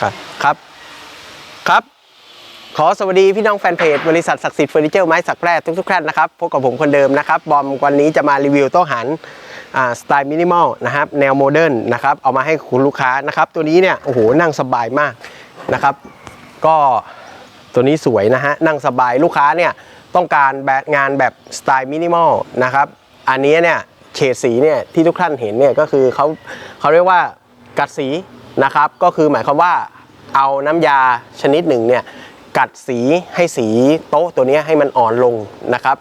ครับครับครับ ขอสวัสดีพี่น้องแฟนเพจบริษัทศักดิ์สิทธิ์เฟอร์นิเจอร์ไม้สักแร่ทุกๆท่านนะครับพบกับผมคนเดิมนะครับ บอมวันนี้จะมารีวิวโต๊ะหันอ่าสไตล์มินิมอลนะครับแนวโมเดิร์นนะครับเอามาให้คุณลูกค้านะครับ ตัวนี้เนี่ยโอ้โหนั่งสบายมากนะครับ ก็ตัวนี้สวยนะฮะนั่งสบายลูกค้าเนี่ยต้องการแบบงานแบบสไตล์มินิมอลนะครับอันนี้เนี่ยเฉดสีเนี่ยที่ทุกท่านเห็นเนี่ยก็คือเขาเขาเรียกว่ากัดสี นะครับ ก็คือหมายความว่าเอาน้ำยาชนิดหนึ่งเนี่ยกัดสีให้สีโต๊ะตัวนี้ให้มันอ่อนลงนะครับ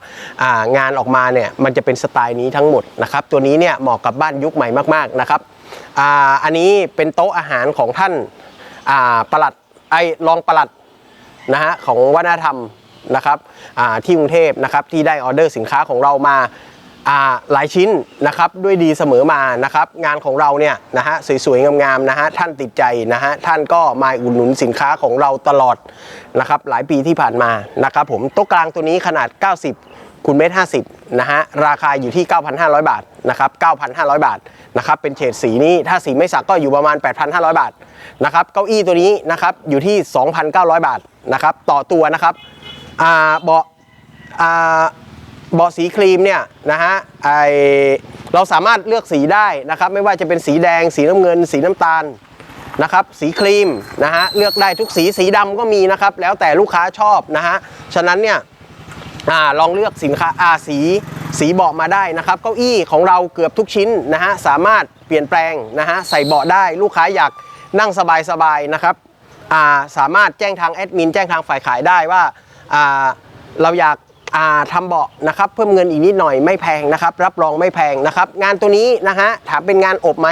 างานออกมาเนี่ยมันจะเป็นสไตล์นี้ทั้งหมดนะครับตัวนี้เนี่ยเหมาะกับบ้านยุคใหม่มากๆนะครับออันนี้เป็นโต๊ะอาหารของท่านาประหลัดไอ้รองประหลัดนะฮะของวัฒนธรรมนะครับที่กรุงเทพนะครับที่ได้ออเดอร์สินค้าของเรามา หลายชิ้นนะครับด้วยดีเสมอมานะครับงานของเราเนี่ยนะฮะสวยๆงามๆนะฮะท่านติดใจนะฮะท่านก็มาอุดหนุนสินค้าของเราตลอดนะครับหลายปีที่ผ่านมานะครับผมโต๊ะกลางตัวนี้ขนาด 90คูณเมตร50นะฮะราคาอยู่ที่ 9,500 บาทนะครับ9,500 บาทนะครับเป็นเฉดสีนี้ถ้าสีไม่สักก็อยู่ประมาณ 8,500 บาทนะครับเก้าอี้ตัวนี้นะครับอยู่ที่ 2,900 บาทนะครับต่อตัวนะครับอ่าเบาะอ่า เบาะสีครีมเนี่ยนะฮะไอเราสามารถเลือกสีได้นะครับ ไม่ว่าจะเป็นสีแดง สีน้ำเงิน สีน้ำตาลนะครับ สีครีมนะฮะเลือกได้ทุกสีสีดำก็มีนะครับ แล้วแต่ลูกค้าชอบนะฮะฉะนั้นเนี่ยอาลองเลือกสินค้าอาสีสีเบาะมาได้นะครับ เก้าอี้ของเราเกือบทุกชิ้นนะฮะสามารถเปลี่ยนแปลงนะฮะใส่เบาะได้ลูกค้าอยากนั่งสบายๆนะครับอ่าสามารถแจ้งทางแอดมินแจ้งทางฝ่ายขายได้ว่าอ่าเราอยาก ทำเบาะนะครับเพิ่มเงินอีกนิดหน่อยไม่แพงนะครับรับรองไม่แพงนะครับงานตัวนี้นะฮะถามเป็นงานอบไหม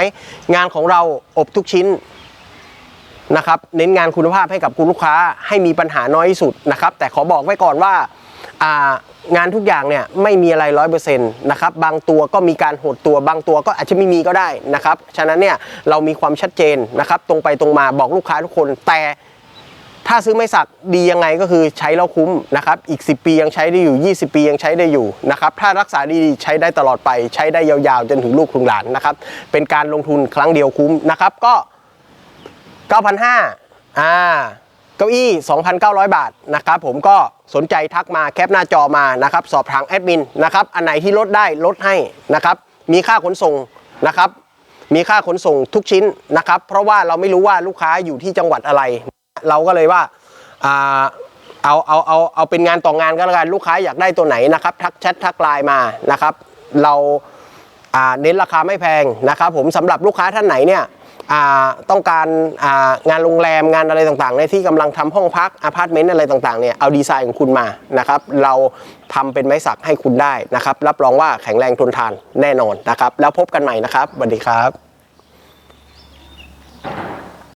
งานของเราอบทุกชิ้นนะครับเน้นงานคุณภาพให้กับคุณลูกค้าให้มีปัญหาน้อยที่สุดนะครับแต่ขอบอกไว้ก่อนว่าอ่างานทุกอย่างเนี่ยไม่มีอะไรร้อยเปอร์เซ็นต์นะครับบางตัวก็มีการหดตัวบางตัวก็อาจจะไม่มีก็ได้นะครับฉะนั้นเนี่ยเรามีความชัดเจนนะครับตรงไปตรงมาบอกลูกค้าทุกคนแต่ ถ้าซื้อไม่สักดียังไงก็คือใช้แล้วคุ้มนะครับ อีก 10 ปียังใช้ได้อยู่ 20 ปียังใช้ได้อยู่นะครับ ถ้ารักษาดีๆใช้ได้ตลอดไป ใช้ได้ยาวๆ จนถึงลูกถึงหลานนะครับ เป็นการลงทุนครั้งเดียวคุ้มนะครับ ก็ 9,500อ่าเก้าอี้ 2,900 บาทนะครับ ผมก็สนใจทักมาแคปหน้าจอมานะครับ สอบทางแอดมินนะครับ อันไหนที่ลดได้ลดให้นะครับ มีค่าขนส่งนะครับ มีค่าขนส่งทุกชิ้นนะครับ เพราะว่าเราไม่รู้ว่าลูกค้าอยู่ที่จังหวัดอะไร เราก็เลยว่าเอาเอาเอาเอาเป็นงานต่องานก็แล้วกันลูกค้าอยากได้ตัวไหนนะครับ ทักแชททักไลน์มานะครับ เราเน้นราคาไม่แพงนะครับผมสำหรับลูกค้าท่านไหนเนี่ยต้องการงานโรงแรมงานอะไรต่างๆ ในที่กำลังทำห้องพักอพาร์ตเมนต์อะไรต่างๆเนี่ยเอาดีไซน์ของคุณมานะครับเราทำเป็นไม้สักให้คุณได้นะครับ รับรองว่าแข็งแรงทนทานแน่นอนนะครับ แล้วพบกันใหม่นะครับสวัสดีครับ